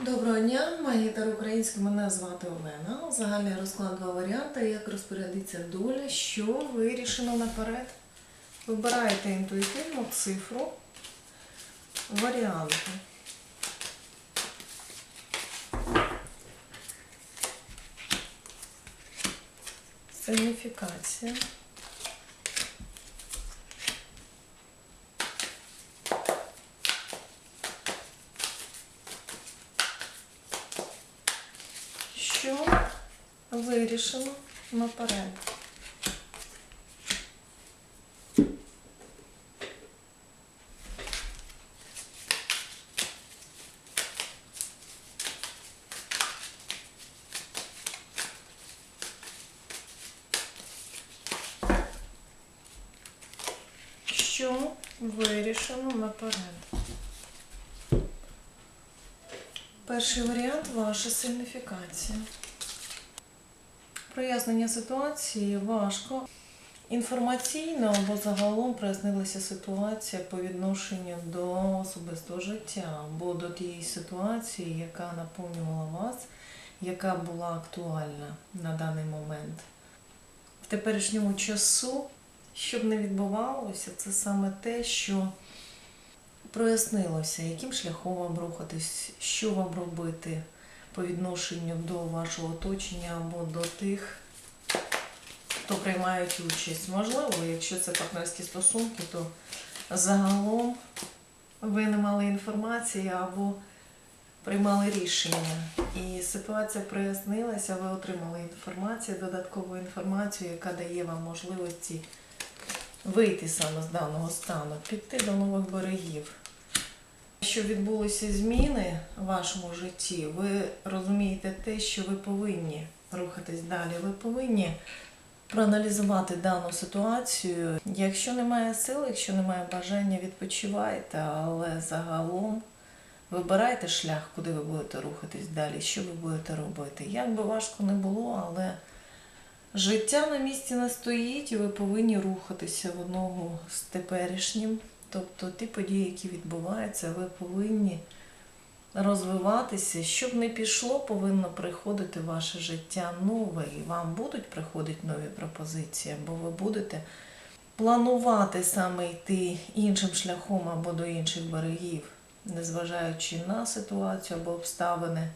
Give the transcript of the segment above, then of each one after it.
Доброго дня, магітар український, мене звати Олена. Загальний розклад два варіанти, як розпорядиться доля, що вирішено наперед. Вибираєте інтуїтивну цифру, варіанти. Сигніфікація. Що вирішено наперед. Що вирішено наперед? Перший варіант ваша сигніфікація. Прояснення ситуації важко. Інформаційно або загалом прояснилася ситуація по відношенню до особистого життя або до тієї ситуації, яка наповнювала вас, яка була актуальна на даний момент. В теперішньому часу, щоб не відбувалося, це саме те, що прояснилося, яким шляхом вам рухатись, що вам робити по відношенню до вашого оточення або до тих, хто приймають участь. Можливо, якщо це партнерські стосунки, то загалом ви не мали інформації або приймали рішення. І ситуація прояснилася, ви отримали інформацію, додаткову інформацію, яка дає вам можливості вийти саме з даного стану, піти до нових берегів. Що відбулися зміни в вашому житті, ви розумієте те, що ви повинні рухатись далі. Ви повинні проаналізувати дану ситуацію. Якщо немає сил, якщо немає бажання, відпочивайте, але загалом вибирайте шлях, куди ви будете рухатись далі, що ви будете робити. Як би важко не було, але життя на місці не стоїть, і ви повинні рухатися в одному з теперішнім. Тобто ті події, які відбуваються, ви повинні розвиватися. Щоб не пішло, повинно приходити ваше життя нове, і вам будуть приходити нові пропозиції, або ви будете планувати саме йти іншим шляхом або до інших берегів, незважаючи на ситуацію або обставини.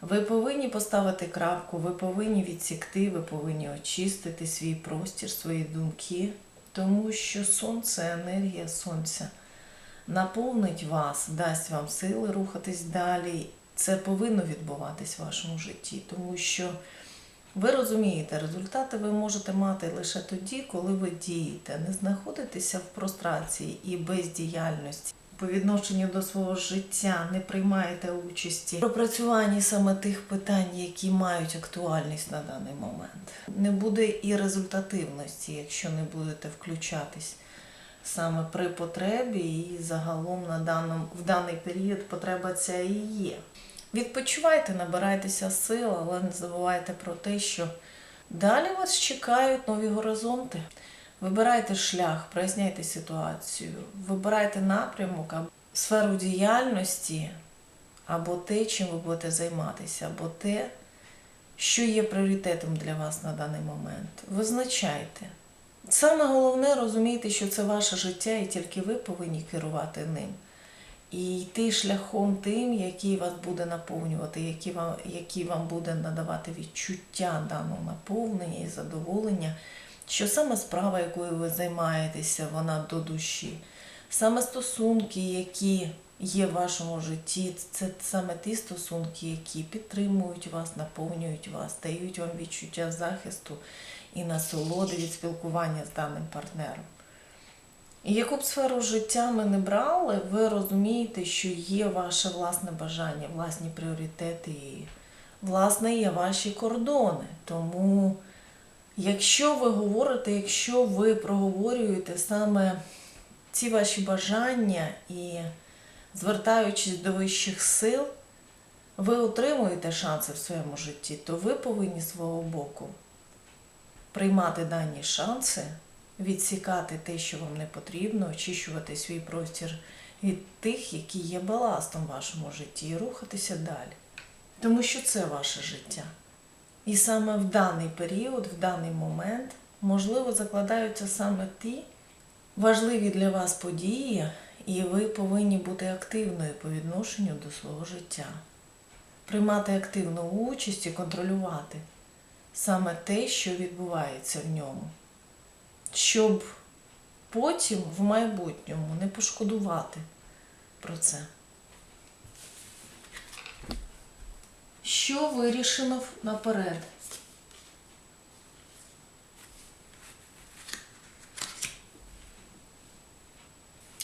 Ви повинні поставити крапку, ви повинні відсікти, ви повинні очистити свій простір, свої думки, тому що сонце, енергія сонця наповнить вас, дасть вам сили рухатись далі. Це повинно відбуватись в вашому житті, тому що ви розумієте, результати ви можете мати лише тоді, коли ви дієте, не знаходитеся в прострації і бездіяльності. По відношенню до свого життя не приймаєте участі в пропрацюванні саме тих питань, які мають актуальність на даний момент. Не буде і результативності, якщо не будете включатись саме при потребі, і загалом на даному, в даний період потреба ця і є. Відпочивайте, набирайтеся сил, але не забувайте про те, що далі вас чекають нові горизонти. Вибирайте шлях, проясняйте ситуацію, вибирайте напрямок, сферу діяльності, або те, чим ви будете займатися, або те, що є пріоритетом для вас на даний момент. Визначайте. Саме головне розумійте, що це ваше життя, і тільки ви повинні керувати ним. І йти шляхом тим, який вас буде наповнювати, який вам, який вам буде надавати відчуття даного наповнення і задоволення, що саме справа, якою ви займаєтеся, вона до душі. Саме стосунки, які є в вашому житті, це саме ті стосунки, які підтримують вас, наповнюють вас, дають вам відчуття захисту і насолоди від спілкування з даним партнером. І яку б сферу життя ми не брали, ви розумієте, що є ваше власне бажання, власні пріоритети і власне є ваші кордони. Тому, якщо ви говорите, якщо ви проговорюєте саме ці ваші бажання і звертаючись до вищих сил, ви отримуєте шанси в своєму житті, то ви повинні свого боку приймати дані шанси, відсікати те, що вам не потрібно, очищувати свій простір від тих, які є баластом в вашому житті, і рухатися далі. Тому що це ваше життя. І саме в даний період, в даний момент, можливо, закладаються саме ті важливі для вас події, і ви повинні бути активною по відношенню до свого життя. Приймати активну участь і контролювати саме те, що відбувається в ньому. Щоб потім в майбутньому не пошкодувати про це. Що вирішено наперед?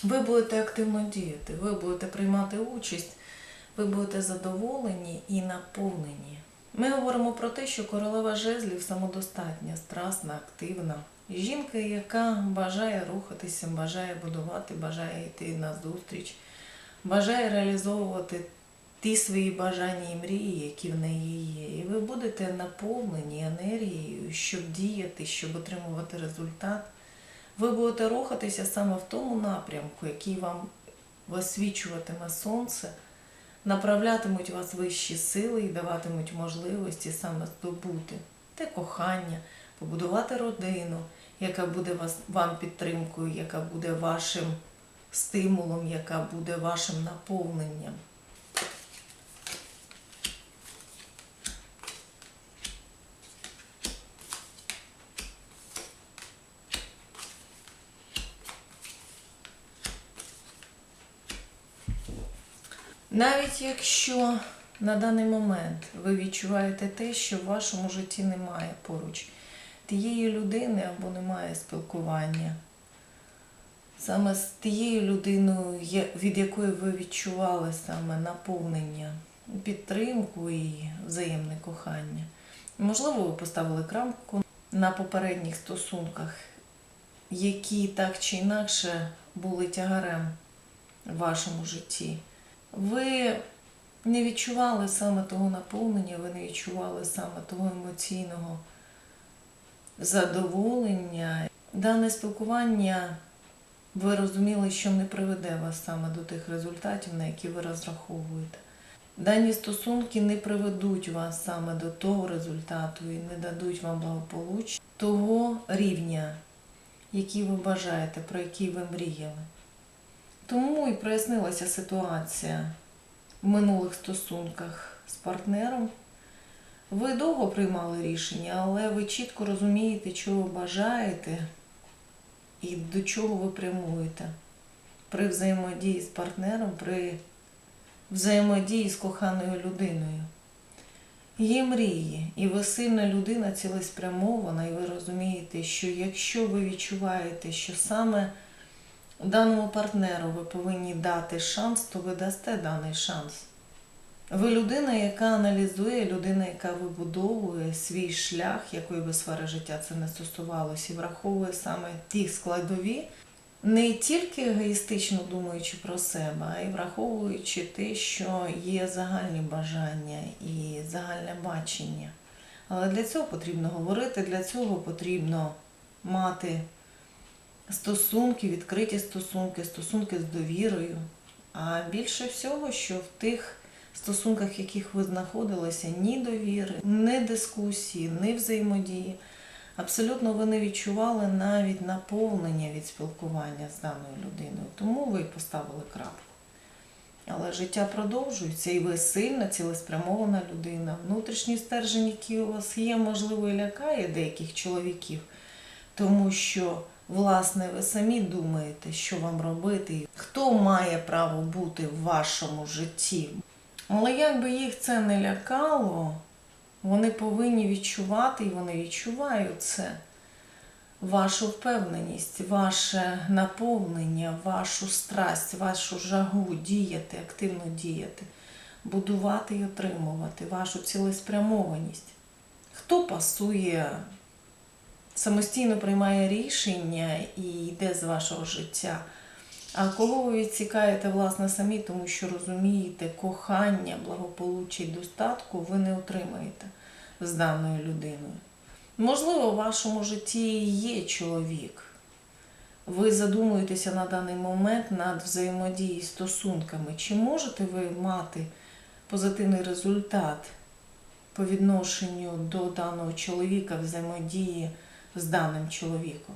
Ви будете активно діяти, ви будете приймати участь, ви будете задоволені і наповнені. Ми говоримо про те, що королева жезлів самодостатня, страсна, активна. Жінка, яка бажає рухатися, бажає будувати, бажає йти на зустріч, бажає реалізовувати ті свої бажання і мрії, які в неї є. І ви будете наповнені енергією, щоб діяти, щоб отримувати результат. Ви будете рухатися саме в тому напрямку, який вам висвічуватиме сонце, направлятимуть вас вищі сили і даватимуть можливості саме здобути те кохання, побудувати родину, яка буде вас, вам підтримкою, яка буде вашим стимулом, яка буде вашим наповненням. Навіть якщо на даний момент ви відчуваєте те, що в вашому житті немає поруч тієї людини або немає спілкування, саме з тією людиною, від якої ви відчували саме наповнення, підтримку і взаємне кохання. Можливо, ви поставили крапку на попередніх стосунках, які так чи інакше були тягарем в вашому житті. Ви не відчували саме того наповнення, ви не відчували саме того емоційного задоволення. Дане спілкування ви розуміли, що не приведе вас саме до тих результатів, на які ви розраховуєте. Дані стосунки не приведуть вас саме до того результату і не дадуть вам благополуччя того рівня, який ви бажаєте, про який ви мріяли. Тому і прояснилася ситуація в минулих стосунках з партнером. Ви довго приймали рішення, але ви чітко розумієте, чого бажаєте і до чого ви прямуєте при взаємодії з партнером, при взаємодії з коханою людиною. Є мрії, і ви сильна людина, цілеспрямована, і ви розумієте, що якщо ви відчуваєте, що саме даному партнеру ви повинні дати шанс, то ви дасте даний шанс. Ви людина, яка аналізує, людина, яка вибудовує свій шлях, якої би сфери життя це не стосувалося, і враховує саме ті складові, не тільки егоїстично думаючи про себе, а й враховуючи те, що є загальні бажання і загальне бачення. Але для цього потрібно говорити, для цього потрібно мати стосунки, відкриті стосунки, стосунки з довірою. А більше всього, що в тих стосунках, в яких ви знаходилися, ні довіри, ні дискусії, ні взаємодії. Абсолютно ви не відчували навіть наповнення від спілкування з даною людиною. Тому ви поставили крапку. Але життя продовжується, і ви сильна, цілеспрямована людина. Внутрішній стержень, який у вас є, можливо, і лякає деяких чоловіків, тому що, власне, ви самі думаєте, що вам робити, хто має право бути в вашому житті. Але як би їх це не лякало, вони повинні відчувати, і вони відчувають це. Вашу впевненість, ваше наповнення, вашу страсть, вашу жагу діяти, активно діяти, будувати і отримувати, вашу цілеспрямованість. Хто пасує, самостійно приймає рішення і йде з вашого життя. А кого ви відсікаєте, власне, самі, тому що розумієте, кохання, благополуччя і достатку ви не отримаєте з даною людиною. Можливо, в вашому житті є чоловік. Ви задумуєтеся на даний момент над взаємодією, стосунками. Чи можете ви мати позитивний результат по відношенню до даного чоловіка взаємодії з даним чоловіком?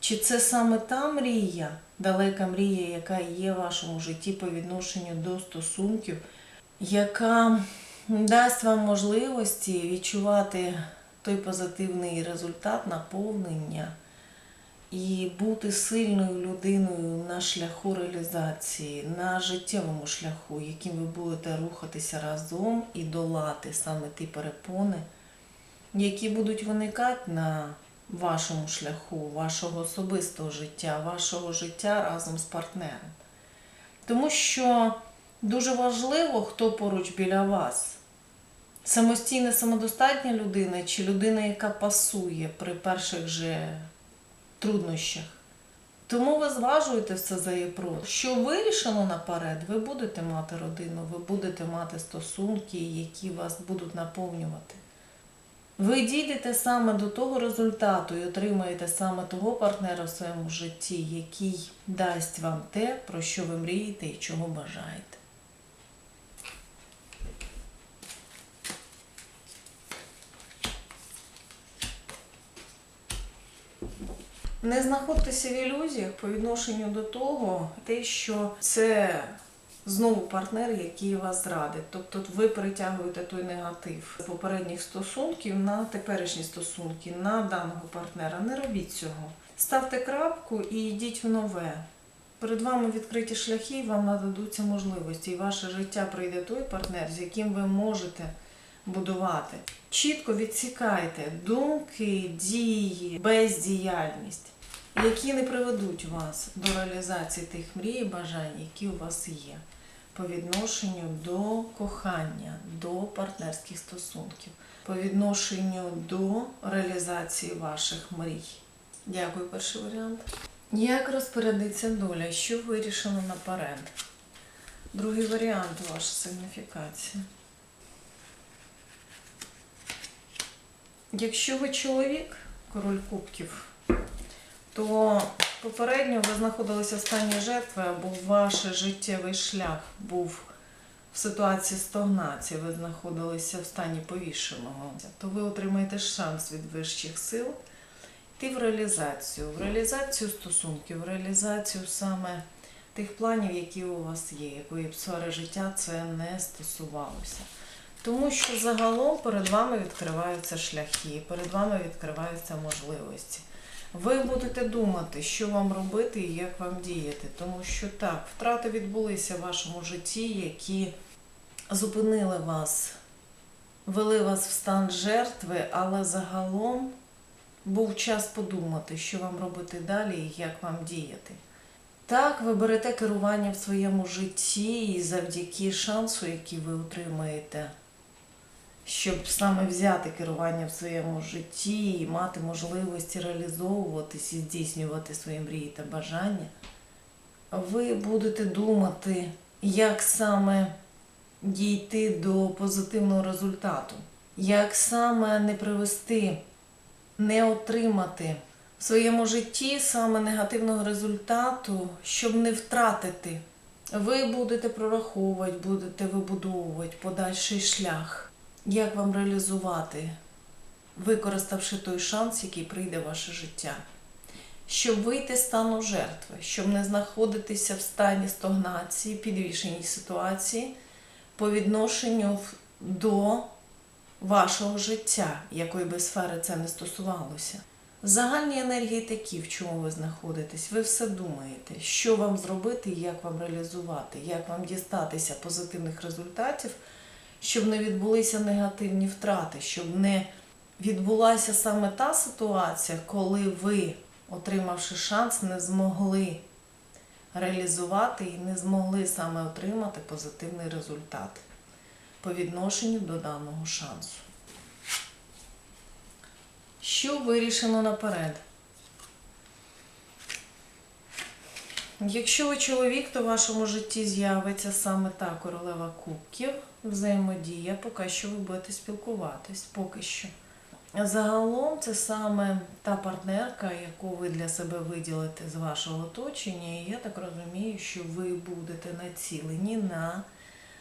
Чи це саме та мрія, далека мрія, яка є в вашому житті по відношенню до стосунків, яка дасть вам можливості відчувати той позитивний результат наповнення і бути сильною людиною на шляху реалізації, на життєвому шляху, яким ви будете рухатися разом і долати саме ті перепони, які будуть виникати на вашому шляху, вашого особистого життя, вашого життя разом з партнером. Тому що дуже важливо, хто поруч біля вас. Самостійна, самодостатня людина чи людина, яка пасує при перших же труднощах. Тому ви зважуєте все за і проти. Що вирішено наперед, ви будете мати родину, ви будете мати стосунки, які вас будуть наповнювати. Ви дійдете саме до того результату і отримаєте саме того партнера в своєму житті, який дасть вам те, про що ви мрієте і чого бажаєте. Не знаходьтеся в ілюзіях по відношенню до того, те, що це знову партнер, який вас зрадить. Тобто ви перетягуєте той негатив попередніх стосунків на теперішні стосунки, на даного партнера. Не робіть цього. Ставте крапку і йдіть в нове. Перед вами відкриті шляхи, вам нададуться можливості, і ваше життя прийде той партнер, з яким ви можете будувати. Чітко відсікайте думки, дії, бездіяльність, які не приведуть вас до реалізації тих мрій і бажань, які у вас є, по відношенню до кохання, до партнерських стосунків, по відношенню до реалізації ваших мрій. Дякую, перший варіант. Як розпорядиться доля? Що вирішено наперед? Другий варіант ваша сигніфікація. Якщо ви чоловік, король кубків, то попередньо ви знаходилися в стані жертви або ваш життєвий шлях був в ситуації стагнації, ви знаходилися в стані повішеного, то ви отримаєте шанс від вищих сил йти в реалізацію, в реалізацію стосунків, в реалізацію саме тих планів, які у вас є, якої б сфери життя це не стосувалося. Тому що загалом перед вами відкриваються шляхи, перед вами відкриваються можливості. Ви будете думати, що вам робити і як вам діяти. Тому що так, втрати відбулися в вашому житті, які зупинили вас, вели вас в стан жертви, але загалом був час подумати, що вам робити далі і як вам діяти. Так, ви берете керування в своєму житті і завдяки шансу, який ви отримаєте, щоб саме взяти керування в своєму житті і мати можливості реалізовуватись і здійснювати свої мрії та бажання, ви будете думати, як саме дійти до позитивного результату, як саме не привести, не отримати в своєму житті саме негативного результату, щоб не втратити. Ви будете прораховувати, будете вибудовувати подальший шлях, як вам реалізувати, використавши той шанс, який прийде в ваше життя. Щоб вийти з стану жертви, щоб не знаходитися в стані стагнації, підвішеній ситуації по відношенню до вашого життя, якої би сфери це не стосувалося. Загальні енергії такі, в чому ви знаходитесь, ви все думаєте, що вам зробити як вам реалізувати, як вам дістатися позитивних результатів, щоб не відбулися негативні втрати, щоб не відбулася саме та ситуація, коли ви, отримавши шанс, не змогли реалізувати і не змогли саме отримати позитивний результат по відношенню до даного шансу. Що вирішено наперед? Якщо ви чоловік, то в вашому житті з'явиться саме та королева кубків, взаємодія, поки що ви будете спілкуватись, поки що. Загалом це саме та партнерка, яку ви для себе виділите з вашого оточення, і я так розумію, що ви будете націлені на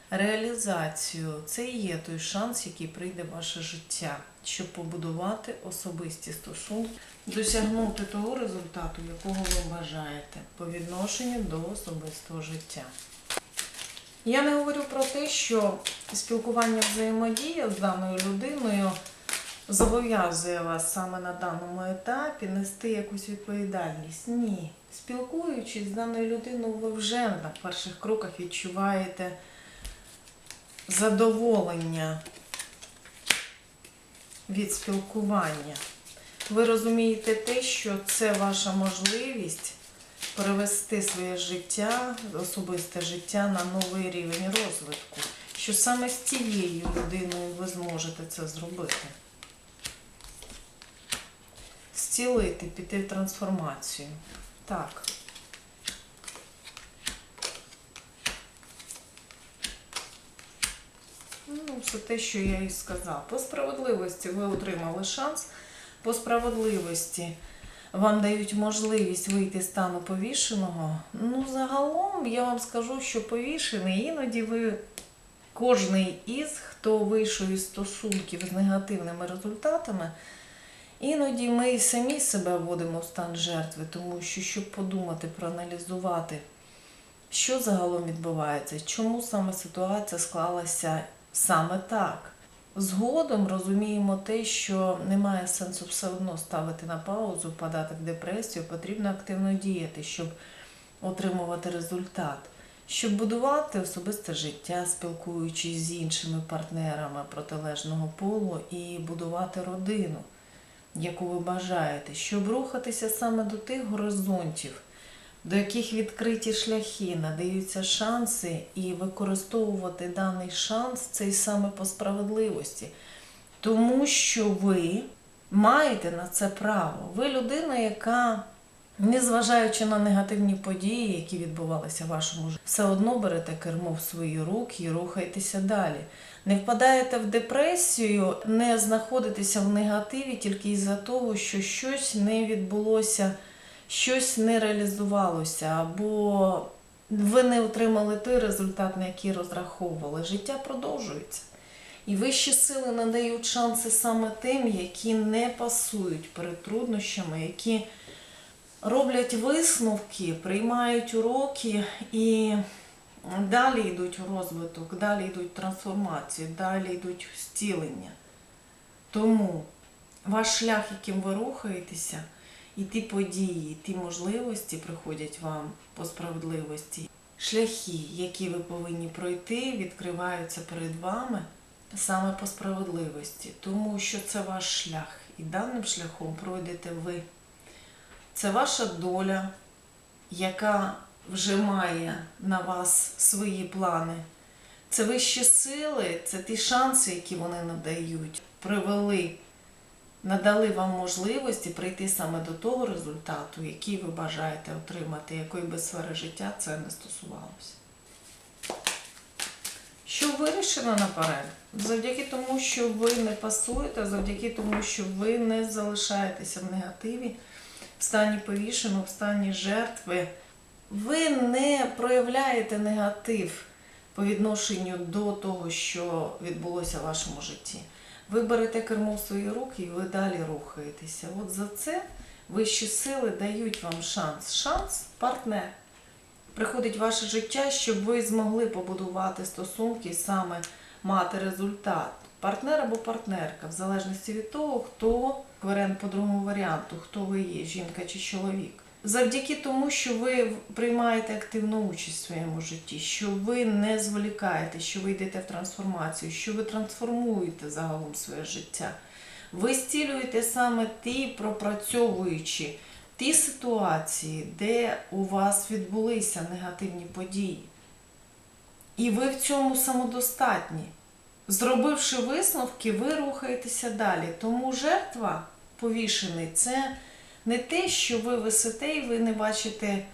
реалізацію. Це і є той шанс, який прийде в ваше життя, щоб побудувати особисті стосунки, досягнути того результату, якого ви бажаєте по відношенню до особистого життя. Я не говорю про те, що спілкування взаємодія з даною людиною зобов'язує вас саме на даному етапі нести якусь відповідальність. Ні. Спілкуючись з даною людиною, ви вже на перших кроках відчуваєте задоволення від спілкування. Ви розумієте те, що це ваша можливість перевести своє життя, особисте життя на новий рівень розвитку. Що саме з цією людиною ви зможете це зробити. Зцілити, піти в трансформацію. Так. Ну, все те, що я і сказав. По справедливості ви отримали шанс. По справедливості вам дають можливість вийти з стану повішеного. Ну, загалом я вам скажу, що повішений іноді ви кожний із, хто вийшов із стосунків з негативними результатами, іноді ми і самі себе вводимо в стан жертви, тому що, щоб подумати, проаналізувати, що загалом відбувається, чому саме ситуація склалася саме так. Згодом розуміємо те, що немає сенсу все одно ставити на паузу, впадати в депресію, потрібно активно діяти, щоб отримувати результат, щоб будувати особисте життя, спілкуючись з іншими партнерами протилежного полу і будувати родину, яку ви бажаєте, щоб рухатися саме до тих горизонтів, до яких відкриті шляхи, надаються шанси, і використовувати даний шанс цей саме по справедливості. Тому що ви маєте на це право. Ви людина, яка, незважаючи на негативні події, які відбувалися в вашому житті, все одно берете кермо в свої руки і рухаєтеся далі. Не впадаєте в депресію, не знаходитеся в негативі тільки із-за того, що щось не відбулося щось не реалізувалося, або ви не отримали той результат, на який розраховували. Життя продовжується. І вищі сили надають шанси саме тим, які не пасують перед труднощами, які роблять висновки, приймають уроки і далі йдуть в розвиток, далі йдуть трансформацію, далі йдуть зцілення. Тому ваш шлях, яким ви рухаєтеся, і ті події, ті можливості приходять вам по справедливості. Шляхи, які ви повинні пройти, відкриваються перед вами саме по справедливості, тому що це ваш шлях, і даним шляхом пройдете ви. Це ваша доля, яка вже має на вас свої плани. Це вищі сили, це ті шанси, які вони надають, привели надали вам можливості прийти саме до того результату, який ви бажаєте отримати, якої би сфери життя це не стосувалося. Що вирішено наперед? Завдяки тому, що ви не пасуєте, завдяки тому, що ви не залишаєтеся в негативі, в стані повішеного, в стані жертви, ви не проявляєте негатив по відношенню до того, що відбулося в вашому житті. Ви берете кермо в свої руки і ви далі рухаєтеся. От за це вищі сили дають вам шанс. Шанс партнер. Приходить ваше життя, щоб ви змогли побудувати стосунки і саме мати результат. Партнер або партнерка, в залежності від того, хто варіант по другому варіанту, хто ви є, жінка чи чоловік завдяки тому, що ви приймаєте активну участь в своєму житті, що ви не зволікаєте, що ви йдете в трансформацію, що ви трансформуєте загалом своє життя. Ви зцілюєте саме ті, пропрацьовуючи ті ситуації, де у вас відбулися негативні події. І ви в цьому самодостатні. Зробивши висновки, ви рухаєтеся далі. Тому жертва повішений це не те, що ви висите і ви не бачите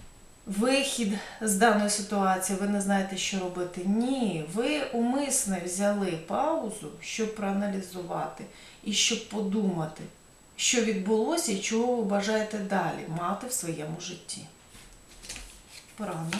вихід з даної ситуації, ви не знаєте, що робити. Ні, ви умисне взяли паузу, щоб проаналізувати і щоб подумати, що відбулося і чого ви бажаєте далі мати в своєму житті. Порано.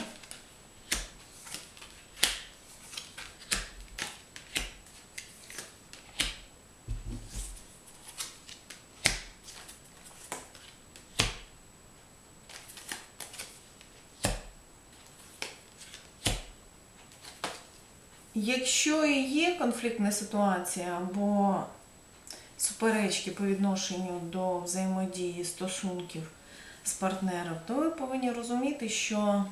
Якщо і є конфліктна ситуація або суперечки по відношенню до взаємодії стосунків з партнером, то ви повинні розуміти, що,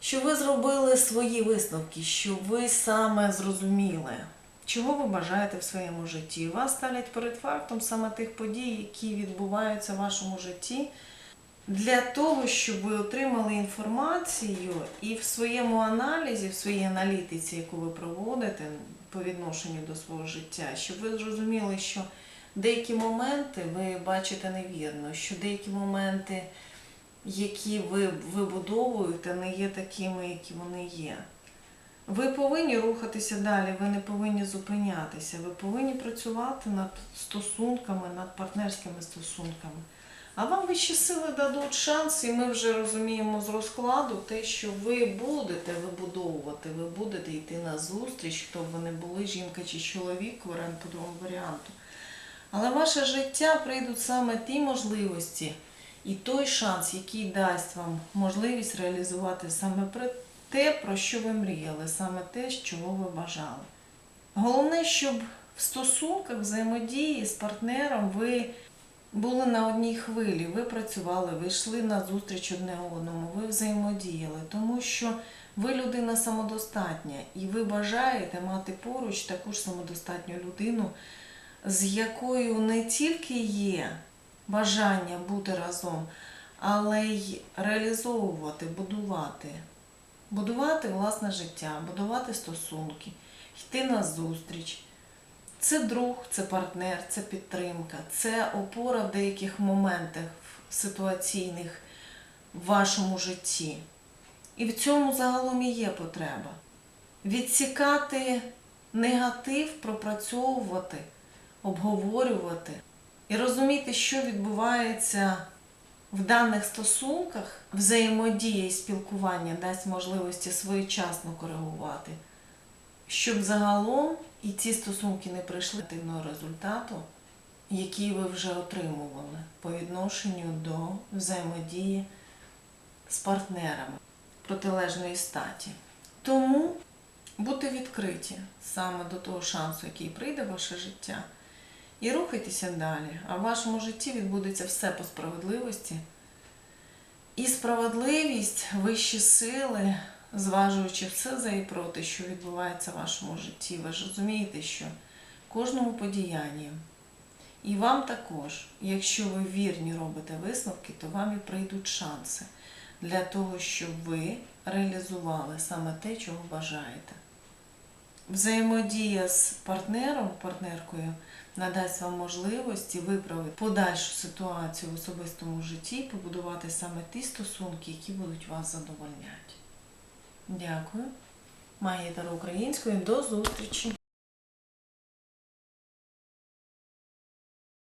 що ви зробили свої висновки, що ви саме зрозуміли, чого ви бажаєте в своєму житті. Вас ставлять перед фактом саме тих подій, які відбуваються в вашому житті. Для того, щоб ви отримали інформацію і в своєму аналізі, в своїй аналітиці, яку ви проводите по відношенню до свого життя, щоб ви зрозуміли, що деякі моменти ви бачите невірно, що деякі моменти, які ви вибудовуєте, не є такими, які вони є. Ви повинні рухатися далі, ви не повинні зупинятися, ви повинні працювати над стосунками, над партнерськими стосунками. А вам вищі сили дадуть шанс, і ми вже розуміємо з розкладу те, що ви будете вибудовувати, ви будете йти на зустріч, хто б ви не були, жінка чи чоловік, варіант по другому варіанту. Але ваше життя прийдуть саме ті можливості і той шанс, який дасть вам можливість реалізувати саме те, про що ви мріяли, саме те, чого ви бажали. Головне, щоб в стосунках взаємодії з партнером ви були на одній хвилі, ви працювали, ви йшли на зустріч одне одному, ви взаємодіяли, тому що ви людина самодостатня і ви бажаєте мати поруч таку ж самодостатню людину, з якою не тільки є бажання бути разом, але й реалізовувати, будувати. Будувати власне життя, будувати стосунки, йти на зустріч. Це друг, це партнер, це підтримка, це опора в деяких моментах ситуаційних в вашому житті. І в цьому загалом і є потреба. Відсікати негатив, пропрацьовувати, обговорювати і розуміти, що відбувається в даних стосунках, взаємодія і спілкування дасть можливості своєчасно коригувати, щоб загалом і ці стосунки не прийшли до негативного результату, який ви вже отримували по відношенню до взаємодії з партнерами протилежної статі. Тому будьте відкриті саме до того шансу, який прийде в ваше життя, і рухайтеся далі. А в вашому житті відбудеться все по справедливості. І справедливість, вищі сили, зважуючи все за і проти, що відбувається в вашому житті, ви ж розумієте, що кожному подіянні, і вам також, якщо ви вірні робите висновки, то вам і прийдуть шанси для того, щоб ви реалізували саме те, чого бажаєте. Взаємодія з партнером, партнеркою надасть вам можливості виправити подальшу ситуацію в особистому житті і побудувати саме ті стосунки, які будуть вас задовольняти. Дякую. Магія Таро українською. До зустрічі!